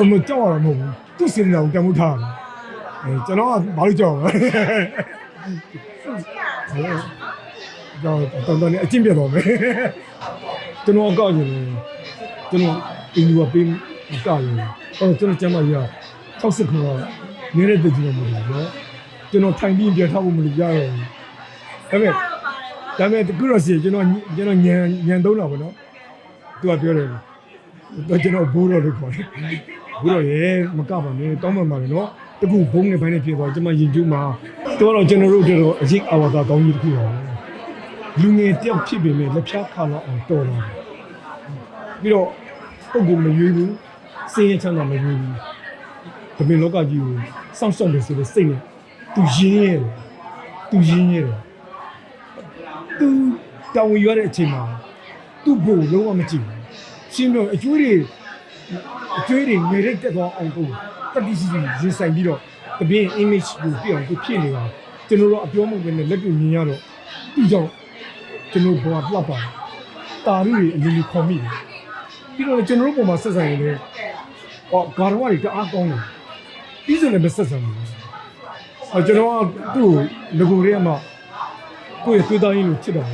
အမကြောက်ရမှာမဟုတ်ဘူးသူ့စင်တော်တမှုထားတယ်အဲကျွန်တော်ကဘာလို့ကြောက်လဲတော့တော်တော်နဲ့အကျင့်ပြတော့မယ်ကျွန်တော်ကောက်နေတယ်ကျွန်တော်အင်းယူပေးကောက်နေတယ်အော်ကျွန်တော်ကျမကြီးက60ခုတော့နေတဲ့တကြီးတော့မဟုတ်ဘူးနော်ကျွန်တော်ထိုင်ပြီးပြန်ထောက်ဖို့မလို့ကြားတော့ဘူးဒါပေမဲ့ဒါပေမဲ့တကူတော့စီကျွန်တော်ကျွန်တော်ညံညံသုံးတာပေါ့နော်သူကပြောတယ်တော့ကျွန်တော်ဘိုးတော်လို့ခေါ်တယ် ဘိုးတော်ရေမကပါနဲ့တောင်းပန်ပါလေနော်တကူဘုံနဲ့ဘိုင်းနဲ့ပြေသွားကျွန်မရင်ကျူးမှာတော့တော့ကျွန်တော်တို့တို့အရေးအဝါသာကောင်းကြီးတခုပါလူငယ်တယောက်ဖြစ်ပေမဲ့လက်ဖြားခါလောက်အောင်တော်လာတယ်ပြီးတော့ပုဂ္ဂိုလ်မရွေးဘူးစင်ရချမ်းသာမရွေးဘူးတပင်လောကကြီးကိုစောင့်ရှောက်တယ်ဆိုတဲ့စိတ်နဲ့သူရင်းရဲတယ်သူရင်းရဲတယ်သူတောင်းဝရတဲ့အချိန်မှာသူ့ဘို့လုံးဝမကြည့်ဘူးရှင်းတော့အကျွေးတွေ အကျွေးတွေငရိတ်တက်သွားအောင်ကိုတတိစီစီရင်ဆိုင်ပြီးတော့တပင် image ကိုပြအောင်သူဖြစ်နေတာကျွန်တော်တို့အပြောမှုပဲနဲ့လက်တွေ့မြင်ရတော့ဒီကြောင့်ကျွန်တော်ဘောကလှပ်ပါတယ်တာရုတွေအလီလီခေါ်မိတယ်ပြီးတော့ကျွန်တော်တို့ပုံမှာဆက်ဆံရင်လည်းဟောဂါရဝတွေတအားကောင်းတယ်ပြီးဆိုလည်းမဆက်ဆံဘူးအဲကျွန်တော်ကသူ့ငကိုတွေကမှကိုယ့်ရဲ့သွေးသားရင်းကိုချစ်တော်တ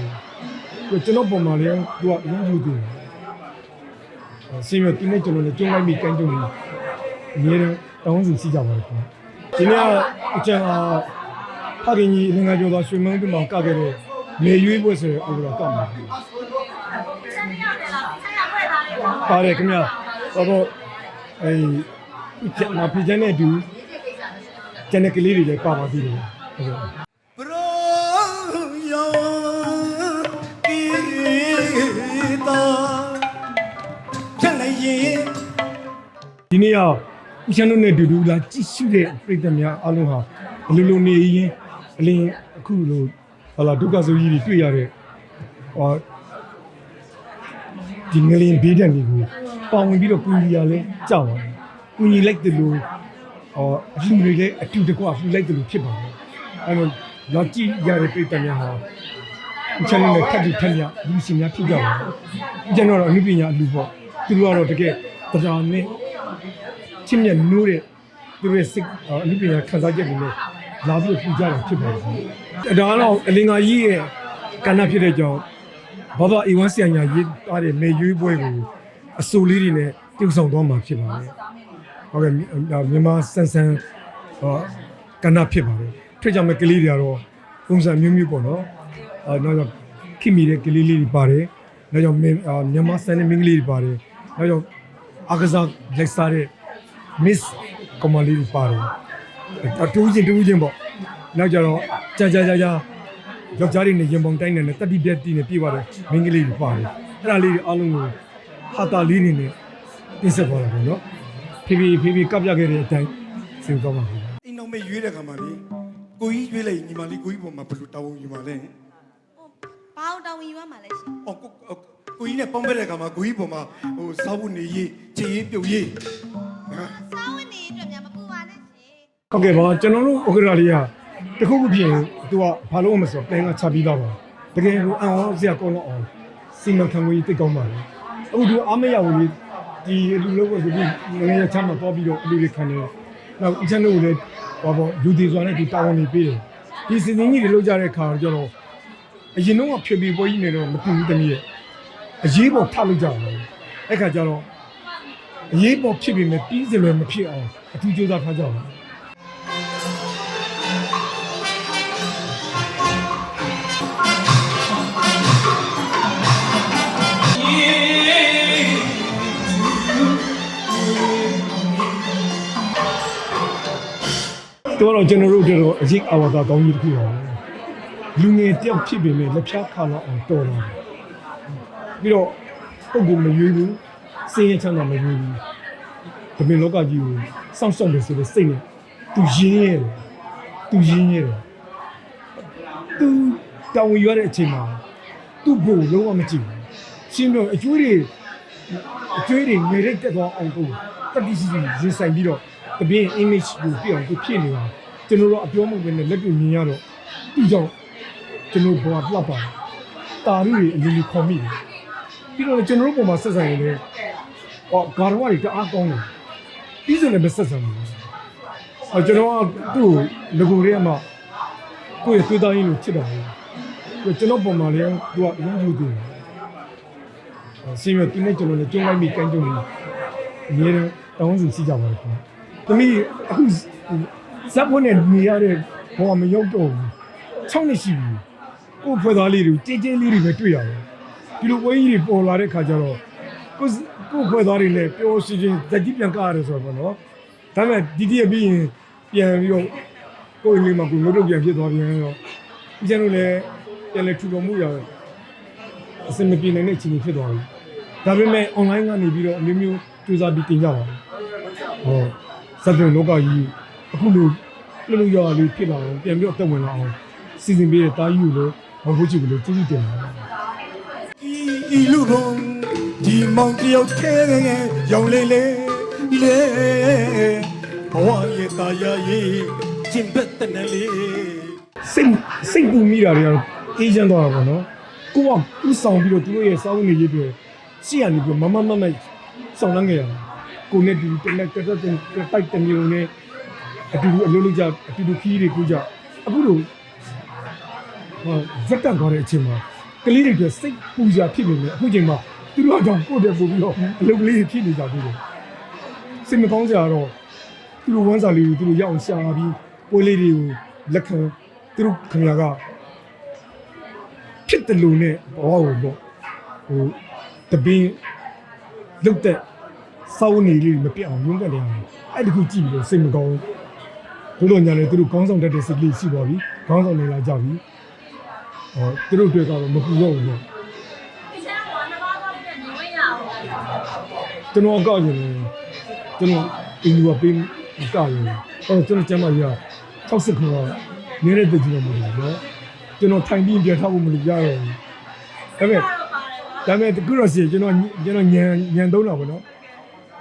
ယ်ကျွန်တော်ပုံမှာလည်းသူကအရင်ယူတယ် ဆင်းရတင်းနဲ့ကျွန်တော်လည်းကျုံလိုက်မိကန်းကျုံနေအများနဲ့တောင်းစီရှိကြပါတယ်ခင်ဗျဒီနေ့အကျဉ်းအားဖခင်ကြီးလင်္ကာကျော်သောရွှေမန်းပြမောင်ကခဲ့တဲ့လေရွေးပွဲဆိုတဲ့ဥပဒေကောက်မှာပါတယ်ခင်ဗျတော့တော့အဲပြမပြချင်တဲ့သူကျန်တဲ့ကလေးတွေလည်းပါပါသေးတယ်ဟုတ်ကဲ့ ရင်ဒီနေ့ကဦးချမ်းတို့နဲ့တူတူလာကြည့်ရှုတဲ့ပြည်သက်များအားလုံးဟာအလိုလိုနေရင်အလင်းအခုလိုဟာလာဒုက္ခဆိုကြီးတွေတွေ့ရတဲ့ဟောဒီငလင်ဘေးဒဏ်တွေကိုပါဝင်ပြီးတော့ကူညီရလဲကြောက်ပါတယ်ကူညီလိုက်တယ်လို့ဟောအလှူတွေလည်းအတူတကွလှူလိုက်တယ်လို့ဖြစ်ပါတယ်အဲလိုလာကြည့်ရတဲ့ပြည်သက်များဟာဦးချမ်းတို့နဲ့ထပ်ပြီးထက်မြလူရှင်များဖြစ်ကြပါတယ်ကျွန်တော်တော့အနုပညာအလှူပေါ့ သူတို့ကတော့တကယ်တရားနဲ့ချင်းမြတ်နိုးတဲ့သူတို့ရဲ့စိတ်အမှုပညာခံစားချက်တွေနဲ့လာပြီးပူကြတာဖြစ်ပါတယ်။ဒါကတော့အလင်္ကာကြီးရဲ့ကဏ္ဍဖြစ်တဲ့ကြောင့်ဘာသာအီဝမ်ဆီယညာရေးသားတဲ့မေရွေးပွဲကိုအစိုးလေးတွေနဲ့ပြုဆောင်သွားမှာဖြစ်ပါတယ်။ဟုတ်ကဲ့မြန်မာဆန်ဆန်ဟောကဏ္ဍဖြစ်ပါတယ်။ထွေးကြမဲ့ကလေးတွေကတော့ပုံစံမျိုးမျိုးပေါ့နော်။အဲနောက်ခင်မီတဲ့ကလေးလေးတွေပါတယ်။နောက်ကြောင့်မြန်မာဆန်တဲ့မင်းကလေးတွေပါတယ်။ နောက်ကြောင့်အကစားလက်စားတဲ့ miss ကမလေးပါတယ်အတူးချင်းတူးချင်းပေါ့နောက်ကြတော့ကြာကြာကြာကြာယောက်ျားတွေနဲ့ရင်ပုံတိုင်းနဲ့တတိပြက်တီနဲ့ပြေးသွားတယ်မိန်းကလေးတွေပါတယ်အဲ့ဒါလေးတွေအားလုံးကိုဟာတာလေးတွေနဲ့တင်ဆက်သွားတာပေါ့နော်ဖေဖေဖေဖေကပ်ပြခဲ့တဲ့အတိုင်းစင်သွားပါဘူးအိမ်တော်မေရွေးတဲ့ခါမှာလေကိုကြီးရွေးလိုက်ညီမလေးကိုကြီးပေါ်မှာဘယ်လိုတောင်းဝင်ညီမလဲဟိုဘာအောင်တောင်းဝင်ယူရမှာလဲရှင်အော်ကို ကိုကြီးနဲ့ပေါင်းခဲ့တဲ့ခါမှာကိုကြီးပေါ်မှာဟိုစားဖို့နေရေးချေရေးပြုတ်ရေးဟမ်စားဝင်နေအတွက်များမပူပါနဲ့ရှင်ဟုတ်ကဲ့ပါကျွန်တော်တို့ဥက္ကရာလေးကတခုခုဖြစ်ရင်သူကဘာလို့မဆိုပင်ကချပြီးတော့ပါတကယ်ကိုအံ့ဩစရာကောင်းတော့အောင်စီမံခန့်ခွဲရေးတိတ်ကောင်းပါလေအခုဒီအားမရဘူးလေဒီလူလုံးကိုဒီငွေရချမ်းမှာပေါ်ပြီးတော့အလူတွေခံနေနောက်အချက်တို့လည်းဟောပေါ့လူဒီစွာနဲ့ဒီတာဝန်တွေပေးတယ်ဒီစီစဉ်ကြီးတွေလောက်ကြတဲ့ခါကျတော့အရင်တော့ဖြေပြီးပွဲကြီးနေတော့မတူဘူးတမီးရဲ့ အရေးပေါ်ထလို့ကြတယ်အဲ့ခါကျတော့အရေးပေါ်ဖြစ်ပြီးမြပြီးစလွယ်မဖြစ်အောင်အထူးကြိုးစားထားကြတယ်တော့တော့ကျွန်တော်တို့တို့အရေးအဝါသာကောင်းကြီးတစ်ခုပါလူငယ်တယောက်ဖြစ်ပေမဲ့လက်ဖြားခါလောက်အောင်တော်လာတယ် ပြီးတော့ပုဂ္ဂိုလ်မရွေးဘူးစင်ရချမ်းသာမရွေးဘူးတပင်လောကကြီးကိုစောင့်ရှောက်တယ်ဆိုတဲ့စိတ်နဲ့သူရင်းရဲတယ်သူရင်းရဲတယ်သူတောင်းဝရတဲ့အချိန်မှာသူ့ဘို့လုံးဝမကြည့်ဘူးရှင်းတော့အကျွေးတွေအကျွေးတွေငရိတ်တက်သွားအောင်ကိုတတိစီစီရင်ဆိုင်ပြီးတော့တပင်း image ကိုပြအောင်သူဖြစ်နေတာကျွန်တော်တို့အပြောမှုပဲနဲ့လက်တွေ့မြင်ရတော့ဒီကြောင့်ကျွန်တော်ဘောကလှပ်ပါတယ်တာရုတွေအလီလီခေါ်မိတယ် ပြီးတော့ကျွန်တော်တို့ပုံမှာဆက်ဆံရင်လည်းဟောဂါရဝတွေတအားကောင်းတယ်ပြီးဆိုလည်းမဆက်ဆံဘူးအဲကျွန်တော်ကသူ့ကိုငကိုတွေကမှကိုယ့်ရဲ့သွေးသားရင်းလို့ချစ်တာပဲကျွန်တော်ပုံမှန်လည်းသူကအရင်ယူတယ်ဆင်းရဲတင်းနေကျွန်တော်လည်းကျုံလိုက်မိကန်းကျုံနေအများနဲ့တောင်းစီရှိကြပါတယ်ခင်ဗျ။သမီးအခုဇက်ဖို့နဲ့နေရတဲ့ဘောမရောက်တော့ဘူး။6နှစ်ရှိပြီ။ကိုယ်ဖွဲ့သားလေးတွေတင်းတင်းလေးတွေပဲတွေ့ရတယ်။ ဒီလိုဝင်းကြီးတွေပေါ်လာတဲ့ခါကျတော့ကိုယ်ကိုယ်ဖွဲ့သားတွေလည်းပျော်ရွှင်ရွှင်ဇက်ကြီးပြန်ကားရတယ်ဆိုတော့နော်။ဒါပေမဲ့ဒီတည့်ပြီးရင်ပြန်ပြီးတော့ကိုယ်လေးမှာကိုယ်ငုတ်တော့ပြန်ဖြစ်သွားပြန်တော့ဒီကျန်လို့လည်းပြန်လဲထူတော်မှုရအစမပြေနိုင်တဲ့အခြေအနေဖြစ်သွားပြီ။ဒါပေမဲ့ online ကနေပြီးတော့အမျိုးမျိုးစူးစမ်းပြီးတင်ကြပါမယ်။ဟောစက်တဲ့လောကကြီးအခုလိုလှလို့ရလေးဖြစ်လာအောင်ပြန်ပြီးတော့တက်ဝင်လာအောင်စီစဉ်ပေးတဲ့တာကြီးကိုလည်းဟောဖို့ချစ်ကိုလည်းကျေးဇူးတင်ပါတယ်။ ဤဤလူပုံဒီမောင်တယောက်ခဲငယ်ရောင်လေးလေးလေဘဝရဲ့တာယာရေးကျင်ဘက်တနလေးစိတ်စိတ်ပူမိတာတွေကတော့အေးချမ်းသွားတာပေါ့နော်ကိုကဥဆောင်ပြီးတော့သူတို့ရဲ့စောင်းနေရေးတွေရှေ့ကနေပြီးမမမမဆောင်လန်းခဲ့ရတယ်ကိုနဲ့ဒီတလက်တက်တက်တိုက်တမျိုးနဲ့အတူတူအလုပ်လုပ်ကြအတူတူခီးတွေကိုကြအခုလိုဟောဇက်တက်သွားတဲ့အချိန်မှာ ကလေးတွေအတွက်စိတ်ပူစရာဖြစ်နေတယ်အခုချိန်မှာသူတို့အကြောင်းကိုယ့်တဲ့ပို့ပြီးတော့အလုပ်ကလေးတွေဖြစ်နေကြသေးတယ်စိတ်မကောင်းစရာတော့သူတို့ဝမ်းစာလေးတွေသူတို့ရအောင်ရှာပြီးပွဲလေးတွေကိုလက်ခံသူတို့ခင်ဗျာကဖြစ်တယ်လို့နဲ့ဘောကိုတော့ဟိုတပင်းလုတ်တဲ့စောင်းနေလေးမပြတ်အောင်ရုံးတက်နေအောင်အဲ့ဒီခုကြည့်ပြီးတော့စိတ်မကောင်းဘူးတို့လိုညာလေသူတို့ခေါင်းဆောင်တတ်တဲ့စိတ်ကလေးရှိပါပြီခေါင်းဆောင်နေလာကြပြီ ဟောသူတို့တွေ့ကတော့မပူတော့ဘူးတော့ဒီချမ်းကနဘာတော့ပြည့်နေဝင်ရအောင်ကျွန်တော်ကောက်ရင်လည်းကျွန်တော်အင်ဂျူအပေးကောက်ရင်အော်ကျွန်တော်ကျမကြီးက60ခေါ်နေတဲ့တကြီးတော့မဟုတ်ဘူးနော်ကျွန်တော်ထိုင်ပြီးပြန်ထောက်ဖို့မလို့ရတော့ဘူးဒါပေမဲ့တော့ပါတယ်ပါဒါပေမဲ့ခုတော့စီကျွန်တော်ကျွန်တော်ညံညံသုံးတာပေါ့နော်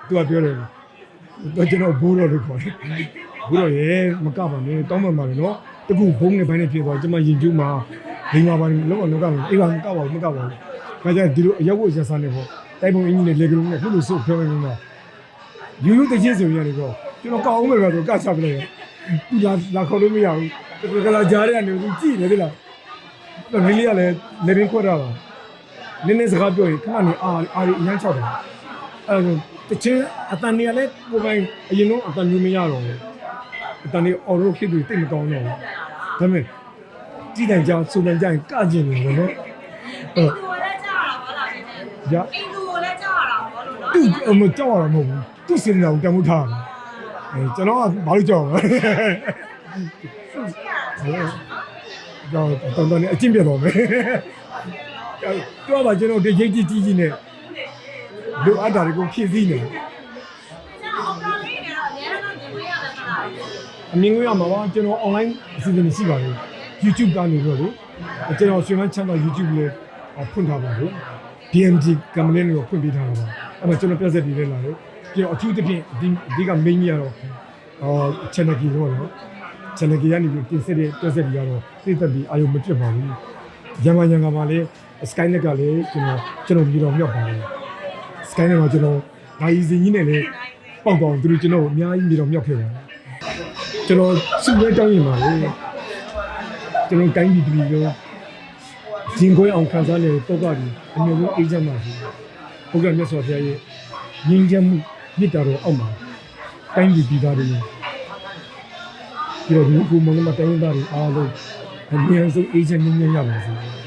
သူကပြောတယ်တော့ကျွန်တော်ဘိုးတော်လို့ခေါ်တယ်ဘိုးတော်ရေမကပါနဲ့တောင်းပန်ပါလေနော်တခုဘုံနဲ့ဘိုင်းနဲ့ဖြစ်သွားကျွန်မရင်ကျူးမှာ လိန်ပါပါလောကလောကအေးပါမကပါဘူးမကပါဘူးခါကျဒီလိုအရောက်ဖို့ရစားနေပေါ့တိုက်ပုံအင်းကြီးနဲ့လေကလုံးနဲ့ခုလိုစုပြောနေနေတာယူယူတချင်းဆိုရတယ်ကောကျွန်တော်ကောက်အောင်မယ်ဆိုကချပလိုက်သူလာလာခေါ်လို့မရဘူးတကယ်လာကြားရတဲ့နေသူကြည့်နေတယ်လားတော့လေးလေးကလည်းလေရင်းခွက်တာပါနည်းနည်းစကားပြောရင်ခဏနေအာအာရီအရန်ချောက်တယ်အဲဒါတချင်းအတန်နေရလဲကိုယ်ပိုင်အရင်တော့အတန်မျိုးမရတော့ဘူးအတန်နေအော်ရိုဖြစ်ပြီးတိတ်မကောင်းတော့ဘူးဒါပေမဲ့ ကြည်တိုင်ကြောင်စူတိုင်ကြရင်ကကျင်နေတယ်နော်အဲသူလည်းကြားရတာပါလားရှင်ရအင်းသူလည်းကြားရတာဘောလို့နော်သူ့အမကြောက်ရတာမဟုတ်ဘူးသူ့စင်တာကိုတမှုထားတယ်အဲကျွန်တော်ကဘာလို့ကြောက်လဲကြောက်တော်တော်နဲ့အချင်းပြတော့မယ်ကြောက်ပါကျွန်တော်ဒီရိတ်ကြီးကြီးနဲ့လိုအပ်တာတွေကိုဖြည့်ဆည်းနေတယ်ကျန်အောင်တော်လေးနေတော့အများတော့နေဝင်ရတယ်ခလားအမြင်ကိုရမှာပါကျွန်တော် online အစီအစဉ်ရှိပါတယ် YouTube ကနေပြီးတော့လေကျွန်တော်ရွှေမန်းချမ်းသာ YouTube လေးဖွင့်ထားပါတယ် DMG ကမ္ဘာလေးကိုဖွင့်ပေးထားတာပါအဲ့မှာကျွန်တော်ပြဆက်ပြီးလဲလာတယ်ကျွန်တော်အထူးသဖြင့်ဒီဒီက main ကြီးကတော့ဟော channel ကြီးတော့နော် channel ကြီးကနေပြီးတင်ဆက်တဲ့ပြဆက်ပြီးကတော့သိသက်ပြီးအာရုံမပြတ်ပါဘူးရန်ကုန်ရန်ကုန်မှာလည်း Skynet ကလည်းကျွန်တော်ကျွန်တော်ပြီးတော့မြောက်ပါတယ် Skynet မှာကျွန်တော်ဒါကြီးစင်ကြီးနဲ့လည်းပေါက်ပေါက်သူတို့ကျွန်တော်အများကြီးပြီးတော့မြောက်ခဲ့ပါတယ်ကျွန်တော်စုဝဲတောင်းရင်ပါလေ ကျွန်တော်တိုင်းပြည်ပြည်တော့ဂျင်ခွဲအောင်ခံစားနေတဲ့တောကကြီးအမျိုးမျိုးအေးချမ်းပါစေဘုရားမြတ်စွာဘုရားရဲ့ငြိမ်းချမ်းမှုမြစ်တာတော်အောက်မှာတိုင်းပြည်ပြည်သားတွေပြီးတော့ဒီအခုမင်္ဂလာတိုင်းသားတွေအားလုံးအမြဲဆုံးအေးချမ်းငြိမ်းချမ်းရပါစေ